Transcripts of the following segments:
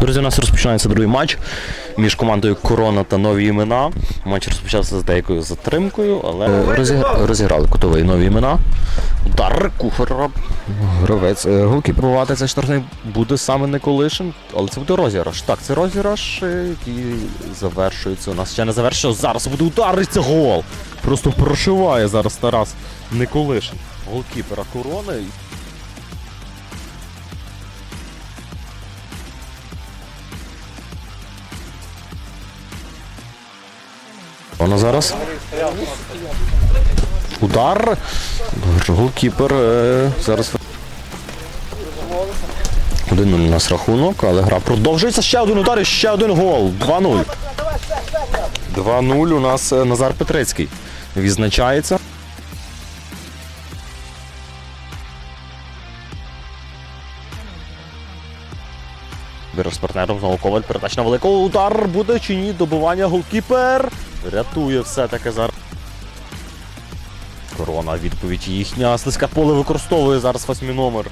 Друзі, у нас розпочинається другий матч між командою Корона та нові імена. Матч розпочався з деякою затримкою, але розігра- розіграли котовий нові імена. Удар кухара. Гравець. Е, пробувати цей штрафний буде саме Николишин, але це буде розіграш. Так, це розіграш, е, який завершується. У нас ще не завершився. Зараз буде удар і це гол. Просто прошиває зараз Тарас Николишин. Голкіпера корони. Вона зараз. Удар. Голкіпер е, зараз. Один у нас рахунок, але гра продовжується. Ще один удар і ще один гол. 2-0. 2-0 у нас е, Назар Петрицький. Відзначається. З партнером знову коваль. Передач на великого удар буде чи ні? Добивання голкіпер. Рятує все-таки зараз. Корона, відповідь їхня. Слизьке поле використовує зараз восьмий номер.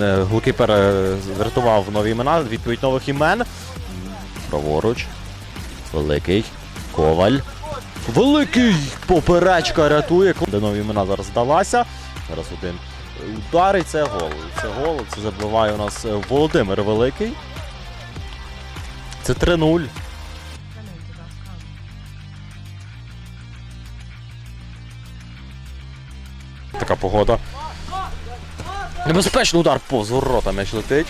Е, Голкіпер е, врятував нові імена. Відповідь нових імен. Праворуч. Великий. Коваль. Великий! Поперечка рятує. Де нові імена зараз здалася. Зараз один удар і це гол. Це гол. Це забиває у нас е, Володимир Великий. Це 3-0. Така погода. Небезпечний удар повз ворота м'яч летить.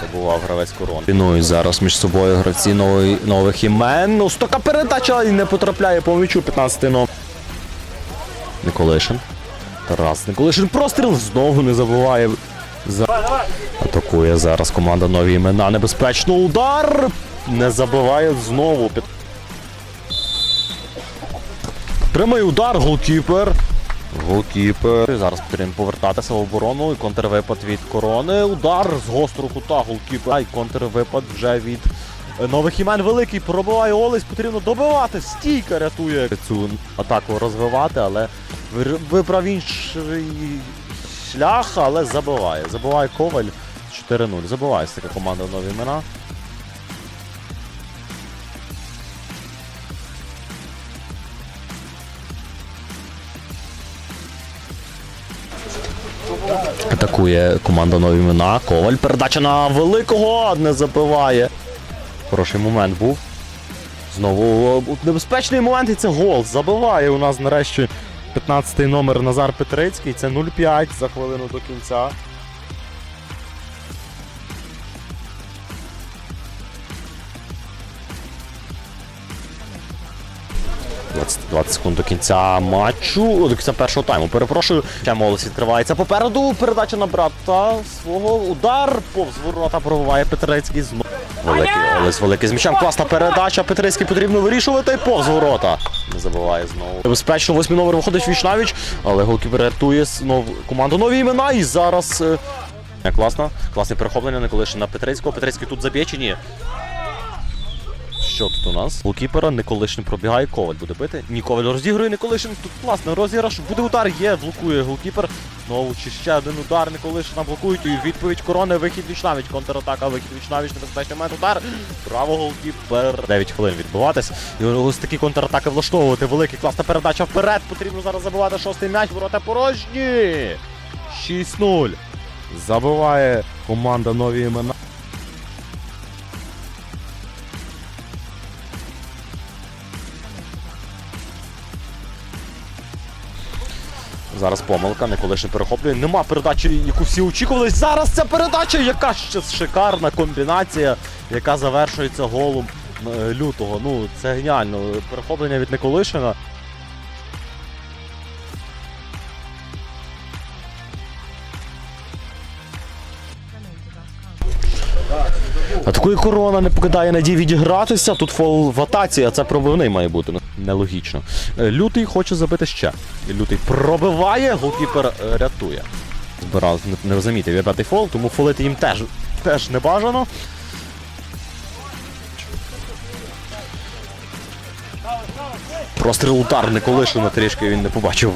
Пробував гравець корон. Пінують зараз між собою гравці нової, нових імен. Ось така передача і не потрапляє по м'ячу 15 номер. Николишин. Тарас Николишин. Простріл знову не забуває. За... Атакує зараз команда нові імена. Небезпечно удар. Не забиває знову. Прямий удар, голкіпер. Голкіпер. Зараз потрібно повертатися в оборону. І контрвипад від корони. Удар з гострого кута голкіпера. І контрвипад вже від е, нових імен великий. Пробиває Олесь. Потрібно добивати. Стійка рятує цю атаку розвивати, але вибрав інший шлях, але забиває. Забиває Коваль 4-0. Забиває така команда нові імена. Атакує команда нові імена. Коваль. Передача на великого. Не забиває. Хороший момент був. Знову небезпечний момент і це гол. Забиває у нас нарешті 15-й номер Назар Петрицький. Це 0-5 за хвилину до кінця. – 20, 20 секунд до кінця матчу, до кінця першого тайму. Перепрошую. Ще молодь відкривається попереду. Передача на брата свого. Удар повз ворота пробиває Петрицький знову. Великий Олесь великий з м'ячем. Класна передача. Петрицький потрібно вирішувати. Повз ворота. Не забиває знову. Небезпечно восьмий номер виходить віч-навіч, але голкіпер рятує знов команду нові імена. І зараз. е, Класно. Класне перехоплення на колишнє на Петрицького. Петрицький тут заб'є чи ні? Що тут у нас? Голкіпера Николишин пробігає, Коваль буде бити. Ні, Коваль розігрує Николишин. Тут класно, розіграш. Буде удар, є, блокує голкіпер. Знову чи ще один удар Николишина блокують. І відповідь корони, вихід вічнавіч. Контратака, вихід вічнавіч, небезпечний момент, удар. Право голкіпер. 9 хвилин відбуватись. І ось такі контратаки влаштовувати. Великий класна передача вперед. Потрібно зараз забивати шостий м'яч. Ворота порожні. 6-0. Забиває команда нові імена. Зараз помилка, Николишин перехоплює. Нема передачі, яку всі очікували. Зараз ця передача, яка ще шикарна комбінація, яка завершується голом е, лютого. Ну, це геніально. Перехоплення від Николишина. А такої корона не покидає надії відігратися. Тут фол в атаці, а це пробивний має бути. Ну, Нелогічно. Е, Лютий хоче забити ще. Лютий пробиває, голкіпер е, рятує. Збирав, не, не замітив я фол, тому фолити їм теж, теж не бажано. Простріл удар Николишина трішки він не побачив.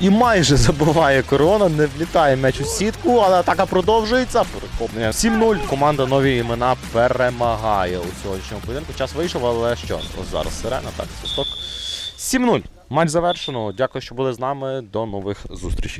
І майже забуває корона, не влітає м'яч у сітку, але атака продовжується. Перехоплення 7-0. Команда нові імена перемагає у сьогоднішньому поєдинку. Час вийшов, але що? Ось зараз сирена, так, свисток. 7-0. Матч завершено. Дякую, що були з нами. До нових зустрічей.